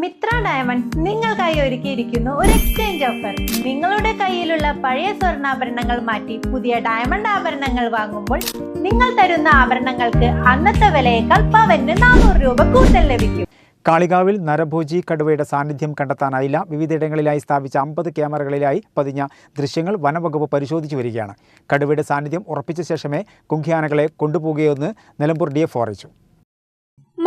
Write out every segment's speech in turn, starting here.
Mitra diamond നിങ്ങൾക്കായി ഒരുക്കിയിരിക്കുന്നു ഒരു എക്സ്ചേഞ്ച് ഓഫർ നിങ്ങളുടെ കയ്യിലുള്ള പഴയ സ്വർണാഭരണങ്ങൾ മാറ്റി പുതിയ ഡയമണ്ട് ആഭരണങ്ങൾ വാങ്ങുമ്പോൾ നിങ്ങൾ തരുന്ന ആഭരണങ്ങൾക്ക് അന്നത്തെ വിലയേക്കാൾ പവന് നാനൂറ് രൂപ കൂടുതൽ ലഭിക്കും. കാളികാവിൽ നരഭോജി കടുവയുടെ സാന്നിധ്യം കണ്ടെത്താനായില്ല. വിവിധയിടങ്ങളിലായി സ്ഥാപിച്ച അമ്പത് ക്യാമറകളിലായി പതിഞ്ഞ ദൃശ്യങ്ങൾ വനവകുപ്പ് പരിശോധിച്ചു വരികയാണ്. കടുവയുടെ സാന്നിധ്യം ഉറപ്പിച്ച ശേഷമേ കുങ്കിയാനകളെ കൊണ്ടുപോകുകയെന്ന് നിലമ്പൂർ ഡി എഫ് അറിയിച്ചു.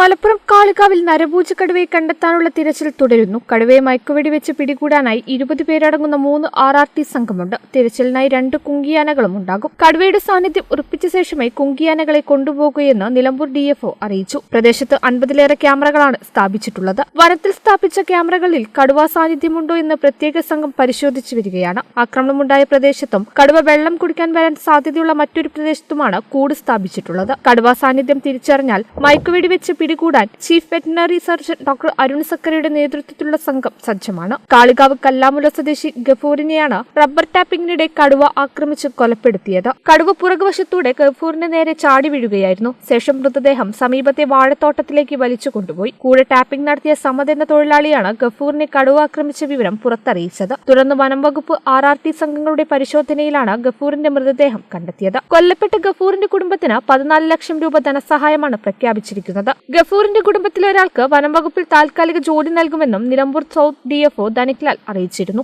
മലപ്പുറം കാളികാവിൽ നരഭൂജ കടുവയെ കണ്ടെത്താനുള്ള തിരച്ചിൽ തുടരുന്നു. കടുവയെ മയക്കുവെടി വെച്ച് പിടികൂടാനായി ഇരുപത് പേരടങ്ങുന്ന മൂന്ന് ആർ ആർ ടി സംഘമുണ്ട്. തിരച്ചിലിനായി രണ്ട് കുങ്കിയാനകളും ഉണ്ടാകും. കടുവയുടെ സാന്നിധ്യം ഉറപ്പിച്ച ശേഷമേ കുങ്കിയാനകളെ കൊണ്ടുപോകുകയെന്ന് നിലമ്പൂർ ഡിഎഫ്ഒ അറിയിച്ചു. പ്രദേശത്ത് അൻപതിലേറെ ക്യാമറകളാണ് സ്ഥാപിച്ചിട്ടുള്ളത്. വനത്തിൽ സ്ഥാപിച്ച ക്യാമറകളിൽ കടുവ സാന്നിധ്യമുണ്ടോ എന്ന് പ്രത്യേക സംഘം പരിശോധിച്ചു വരികയാണ്. ആക്രമണമുണ്ടായ പ്രദേശത്തും കടുവ വെള്ളം കുടിക്കാൻ വരാൻ സാധ്യതയുള്ള മറ്റൊരു പ്രദേശത്തുമാണ് കൂട് സ്ഥാപിച്ചിട്ടുള്ളത്. കടുവ സാന്നിധ്യം തിരിച്ചറിഞ്ഞാൽ മയക്കുവെടി വെച്ച് പിടികൂടാൻ chief veterinary surgeon doctor Arun സക്കറയുടെ നേതൃത്വത്തിലുള്ള സംഘം സജ്ജമാണ്. കാളികാവ് കല്ലാമുല സ്വദേശി ഗഫൂറിനെയാണ് റബ്ബർ ടാപ്പിംഗിനിടെ കടുവ ആക്രമിച്ച് കൊലപ്പെടുത്തിയത്. കടുവ പുറകുവശത്തൂടെ ഗഫൂറിന് നേരെ ചാടി വീഴുകയായിരുന്നു. ശേഷം മൃതദേഹം സമീപത്തെ വാഴത്തോട്ടത്തിലേക്ക് വലിച്ചു കൊണ്ടുപോയി. കൂടെ ടാപ്പിംഗ് നടത്തിയ സമത് എന്ന തൊഴിലാളിയാണ് ഗഫൂറിനെ കടുവ ആക്രമിച്ച വിവരം പുറത്തറിയിച്ചത്. തുടർന്ന് വനം വകുപ്പ് ആർ ആർ ടി സംഘങ്ങളുടെ പരിശോധനയിലാണ് ഗഫൂറിന്റെ മൃതദേഹം കണ്ടെത്തിയത്. കൊല്ലപ്പെട്ട ഗഫൂറിന്റെ കുടുംബത്തിന് പതിനാല് ലക്ഷം രൂപ ധനസഹായമാണ് പ്രഖ്യാപിച്ചിരിക്കുന്നത്. ഗഫൂറിന്റെ കുടുംബത്തിലെ ഒരാൾക്ക് വനം വകുപ്പിൽ താൽക്കാലിക ജോലി നൽകുമെന്നും നിലമ്പൂർ സൗത്ത് ഡിഎഫ്ഒ ധനിക്ലാൽ അറിയിച്ചിരുന്നു.